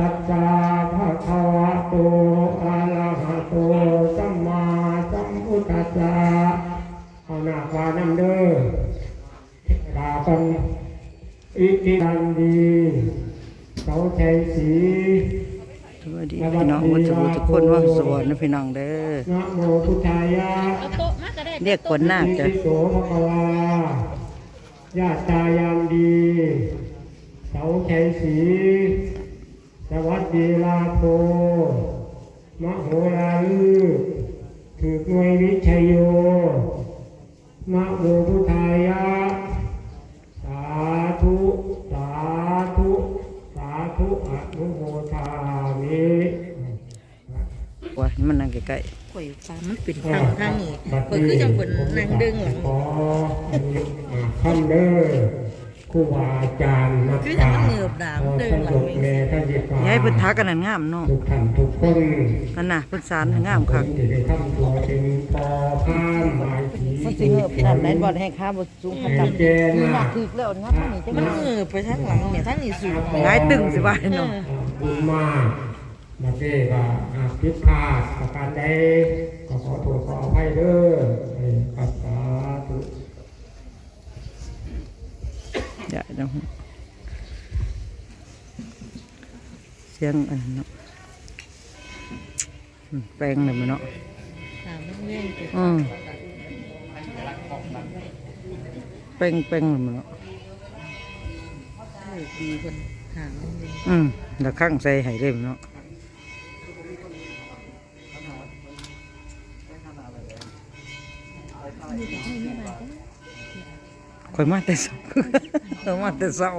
ตัสสะภะคะวะโตอะระหะโตสัมมาสัมพุทธัสสะเอาหน้าฟ้านำเด้อกาปันอิติดันดีเสาชัยศรีสวัสดีพี่น้องวัชรุทุกคนว่าสวดนะพี่น้องเด้อนะโมพุทธายะเรียกคนหน้าจ้ะโสภะคะวาญาตายามดีเสาชัยศรี สวัสดีลาโภมโหราลือถือหน่วยวิชัยโยนะโมพุทธายะ สาธุ สาธุ สาธุอนุโมทามิว่ามันนั่งใกล้ข่อยฟ้ามันเป็นทางทางนี้ข่อยคือจังเพิ่นนั่งดึงหลังขอคำเด้อ ครูบาอาจารย์นักคือจังมันเหงือบดามเดินหลังแม่ท่านยิบๆยายเพิ่นทักกันนั่นงามเนาะทุกท่านทุกคนนั่นน่ะเพิ่นสารงามคักที่ได้ทำตัวเป็นปอพานหมายผีมันสิเงือบนั่นไหนบ่ให้ค้าบ่สูงเขาจำแกน่ะคือแล้วงับมันนี่จังมันเหงือบไปทางหลังเนี่ยทางนี้สูงง่ายตึงสิว่าเนาะบุญมากมาเก้ว่าหากผิดพลาดประการใดก็ขอโทษขออภัยเด้อให้กับสาธุ อย่าเนาะเสียงอันนั้นเนาะอืมแปลงเลยมันเนาะถามมันเล่นไปอืมแป้งแป้งเลยมันเนาะเออดีเพิ่นถามมันเล่นอืมแล้วข้างใส่ให้เร็วเนาะ ข่อยมาแต่เช้าข่อยมาแต่เช้า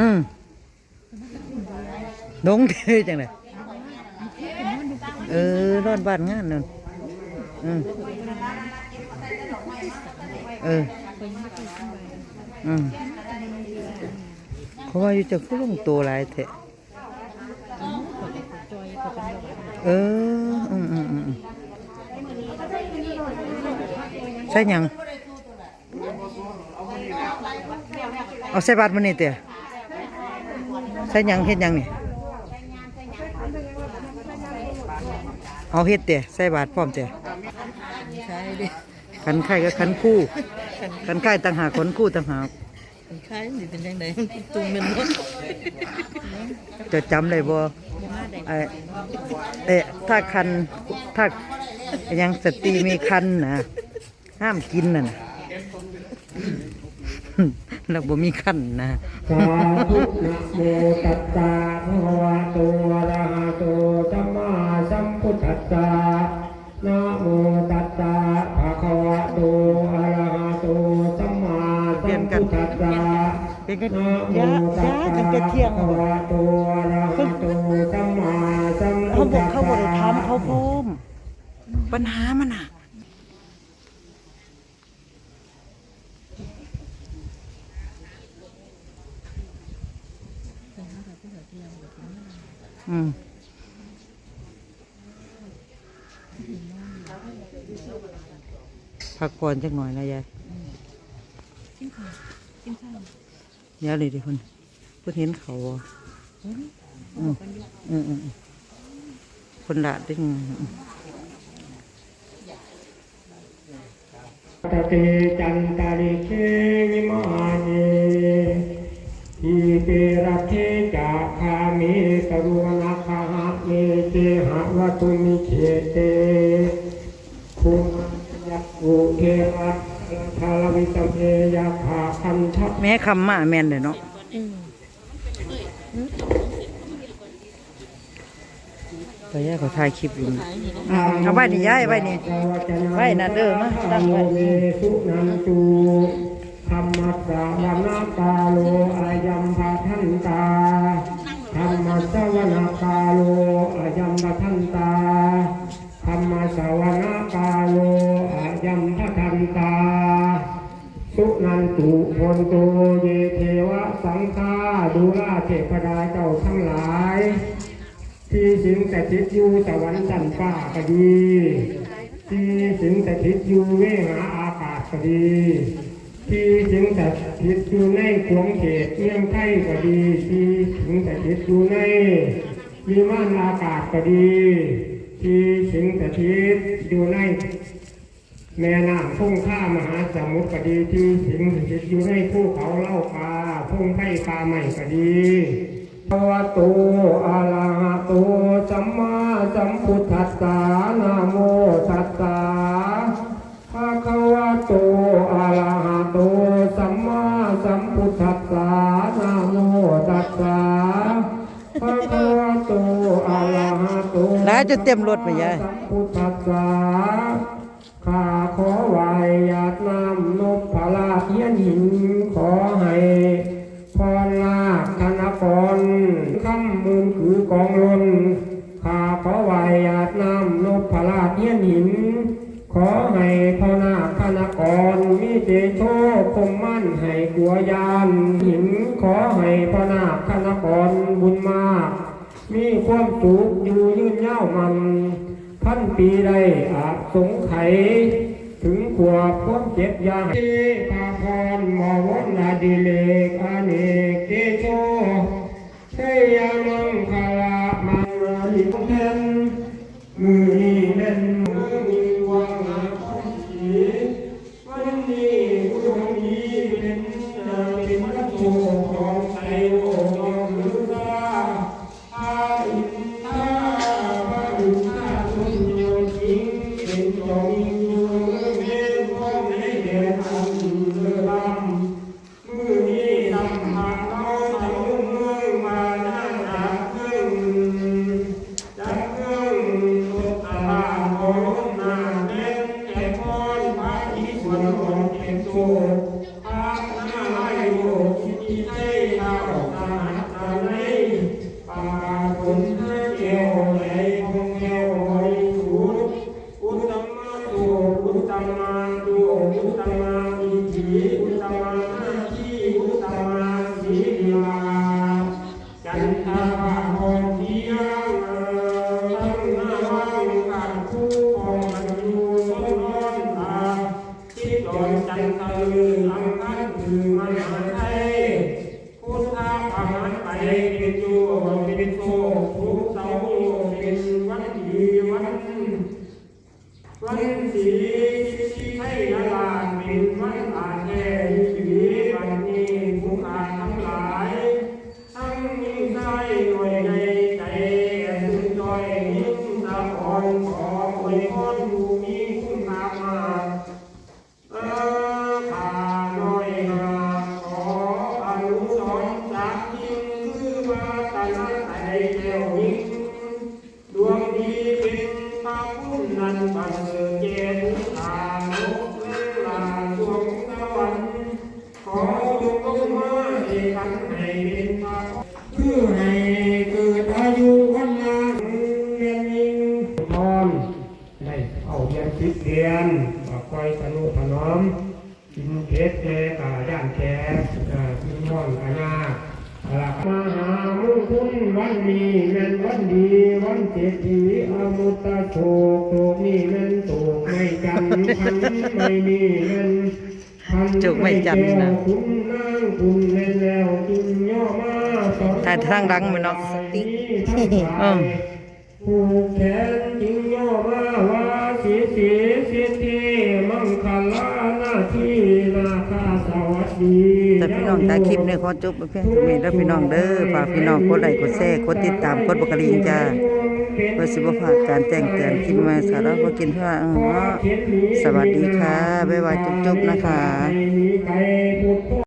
อืมดงเทจังเลยเออรอดบ้านงานนั่นอืมเอออืมเขาว่าอยู่จะคือลงตัวหลายแท้ เอออืมอืมอืมใช่หยังเอาใส่บาตรมานี่เตะใส่หยังเฮ็ดหยังนี่เอาเฮ็ดเตะใส่บาตรพร้อมเตะใช่ดิขันไข่กับขันคู่ขันไข่ต่างหากขันคู่ต่างหากมันคล้ายมันสิเป็นจังไดมันเป็นตุงเป็นมดจะจำได้บ่ ไอ้เอ๊ะถ้าคันถ้ายังสตรีมีคันนะห้ามกินน่ะนะแล้วบ่มีคันนะสาธุนะโมตัสสะภะคะวะโตอะระหะโตสัมมาสัมพุทธัสสะนะโมตัสสะภะคะวะโตอะระหะโตสัมมาสัมพุทธัสสะเป็นกันนะโมยะตัสยะสะกันจะเที่ยงภะคะวะโตอะระหะโตสัม บอกธัสสะเขาบ่ได้ถามเขาพร้อมปัญหามันน่ะอืมพักผ่อนจักหน่อยนะยายยายเลยดิคนเพิ่นเห็นเขาอะอืมอืมอืมอืม คนละดึงตเตจันตาริเควิมานีอีเปรัเทจะคามิตรุวนาคาหะเมเตหะวะตุมิเขเตภูมิยักขุเทระทาลวิตเมยาภาคันทัพแม่คำมาแม่นเลยเนาะ อืมก็ย่าเขาถ่ายคลิปอยู่ขายนี่นะอืมเอาไว้นี่ย้ายไว้นี่ไว้นั่นเด้อมาตั้งไว้สุนันตุธรรมสาวนาตาโลอายัมภาทันตาธรรมสาวนาตาโลอายัมภาทันตาธรรมสาวนาตาโลอายัมภาทันตา สุนันตุพนโตเยเทวะสังฆาดูราเทพดาเจ้าทั้งหลาย ที่สิงสถิตอยู่สวรรค์สันฟ้าก็ดี ที่สิงสถิตอยู่เวหาอากาศก็ดี ที่สิงสถิตอยู่ในขวงเขตเมืองไทยก็ดี ที่สิงสถิตอยู่ในวิมานอากาศก็ดี ที่สิงสถิตอยู่ในแม่น้ำพุ่งข้ามหาสมุทรก็ดี ที่สิงสถิตอยู่ในภูเขาเล่าคาพุ่งไผ่คาใหม่ก็ดี ภะวะโตอะระหะโตสัมมาสัมพุทธัสสะนะโมตัสสะภะคะวะโตอะระหะโตสัมมาสัมพุทธัสสะนะโมตัสสะภะคะวะโตอะระหะโตแล้วจะเต็มรถไหมยายสัมพุทธัสสะข้าขอไหวหยาดน้ำนพพลาเทียนหินขอใมืนคืองลนข้าขอไหวหยาดน้ำนพพลาเทียนหิน ขอให้พ่อนาคธนกรมีเจโชคมมั่นให้กัวยานหิน ขอให้พ่อนาคธนกรบุญมากมีความสุขอยู่ยืนยาวมันพันปีได้อาจสงไข ถึงขวบความเจ็บยาที่พาพรมอวนนาดิเลกอเนก เเอาเรียนคิดเรียนว่าคอยสนุถนอมกินเพชรแกกาย่านแกอ่ากินม่อนกาญาอะไรมาหามุคุณวันนี้แม่นวันดีวันเศรษฐีอมุตตะโชคโชคนี่แม่นโตกไม่จันพันไม่นี่แม่นพันจุกไม่จันทร์นะคุณนางคุณแม่นแล้วจึงย่อมาสอนถ่ายทางดังไหมเนาะเออผูกแขนจึงย่อมาว่า สีสีสิทธิมังคลานาทีนาคาสวัสดีแต่พี่น้องตาคลิปเนี่ยขอจบไปเพียงเท่านี้แล้วพี่น้องเด้อฝากพี่น้องกดไลค์กดแชร์กดติดตามกดบักกะลิงจ้าเพื่อสิบ่าการแจ้งเตือนคลิปใหม่สาระบ่กินเพื่อสวัสดีค่ะบ๊ายบายจุ๊บๆนะคะ